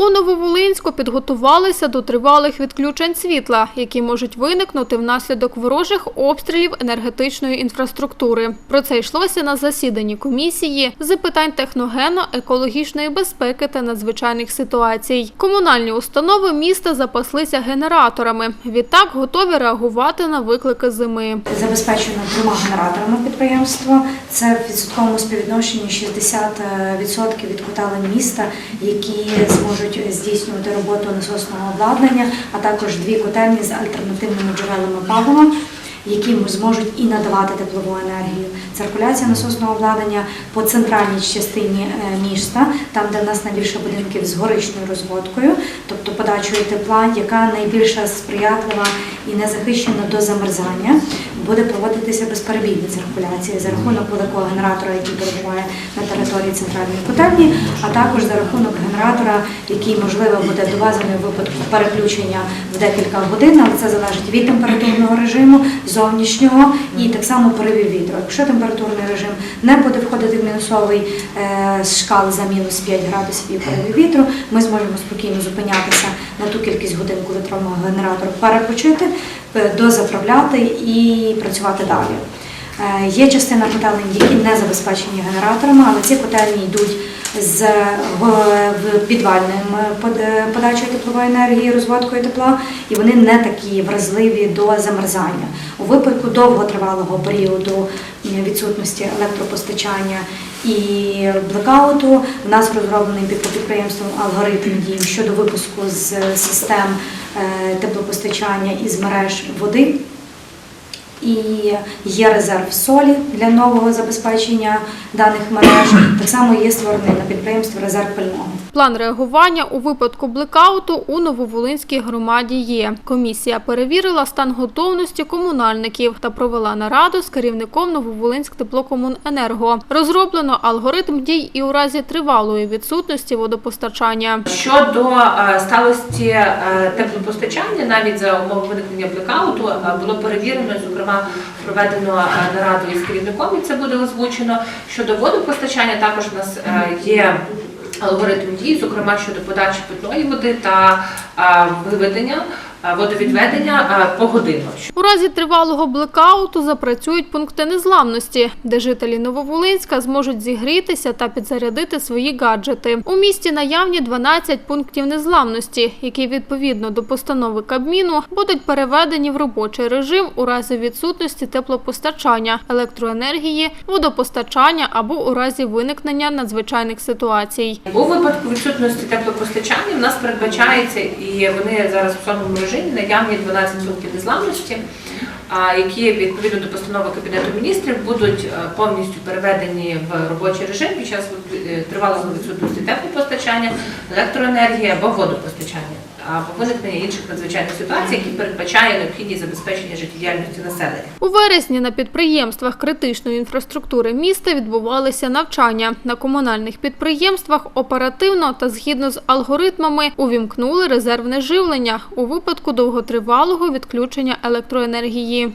У Нововолинську підготувалися до тривалих відключень світла, які можуть виникнути внаслідок ворожих обстрілів енергетичної інфраструктури. Про це йшлося на засіданні комісії з питань техногенно-екологічної безпеки та надзвичайних ситуацій. Комунальні установи міста запаслися генераторами. Відтак готові реагувати на виклики зими. Забезпечено двома генераторами підприємство. Це в відсотковому співвідношенні 60% від котелень міста, які зможуть здійснювати роботу насосного обладнання, а також дві котельні з альтернативними джерелами палива. Які зможуть і надавати теплову енергію. Циркуляція насосного обладнання по центральній частині е, міста, там де в нас найбільше будинків з горичною розводкою, тобто подачою тепла, яка найбільше сприятлива і не захищена до замерзання, буде проводитися безперебійна циркуляція за рахунок великого генератора, який перебуває на території центральної котельні, а також за рахунок генератора, який можливо буде довезений у випадку переключення в декілька годин, але це залежить від температурного режиму зовнішнього і так само поривів вітру. Якщо температурний режим не буде входити в мінусовий е, з шкали за мінус 5 градусів і поривів вітру, ми зможемо спокійно зупинятися на ту кількість годин, коли треба генератор переключити, е, дозаправляти і працювати далі. Е, Є частина котелень, які не забезпечені генераторами, але ці котельні йдуть з підвальним е, е, подачею теплової енергії, розводкою тепла, і вони не такі вразливі до замерзання. У випадку довготривалого періоду відсутності електропостачання і блекауту в нас розроблений під підприємством алгоритм дій щодо випуску з систем е, теплопостачання із мереж води. І є резерв солі для нового забезпечення даних мереж. Так само є створений на підприємстві резерв пального. План реагування у випадку блекауту у Нововолинській громаді є. Комісія перевірила стан готовності комунальників та провела нараду з керівником Нововолинськ теплокомуненерго. Розроблено алгоритм дій і у разі тривалої відсутності водопостачання. Щодо е, сталості е, теплопостачання, навіть за умови виникнення блекауту, е, було перевірено, зокрема, проведено нараду із керівником, і це буде озвучено. Щодо водопостачання, також у нас є алгоритм дій, зокрема щодо подачі питної води та виведення водовідведення е, погодинно. У разі тривалого блекауту запрацюють пункти незламності, де жителі Нововолинська зможуть зігрітися та підзарядити свої гаджети. У місті наявні 12 пунктів незламності, які відповідно до постанови Кабміну будуть переведені в робочий режим у разі відсутності теплопостачання, електроенергії, водопостачання або у разі виникнення надзвичайних ситуацій. У випадку відсутності теплопостачання в нас передбачається, і вони зараз в сонному режимі наявні 12 пунктів незламності, які відповідно до постанови Кабінету міністрів будуть е, повністю переведені в робочий режим під час тривалого тривалої відсутності теплопостачання, електроенергії або водопостачання, або виникнення інших надзвичайних ситуацій, які передбачає необхідність забезпечення життєдіяльності населення. У вересні на підприємствах критичної інфраструктури міста відбувалися навчання. На комунальних підприємствах оперативно та згідно з алгоритмами увімкнули резервне живлення у випадку довготривалого відключення електроенергії.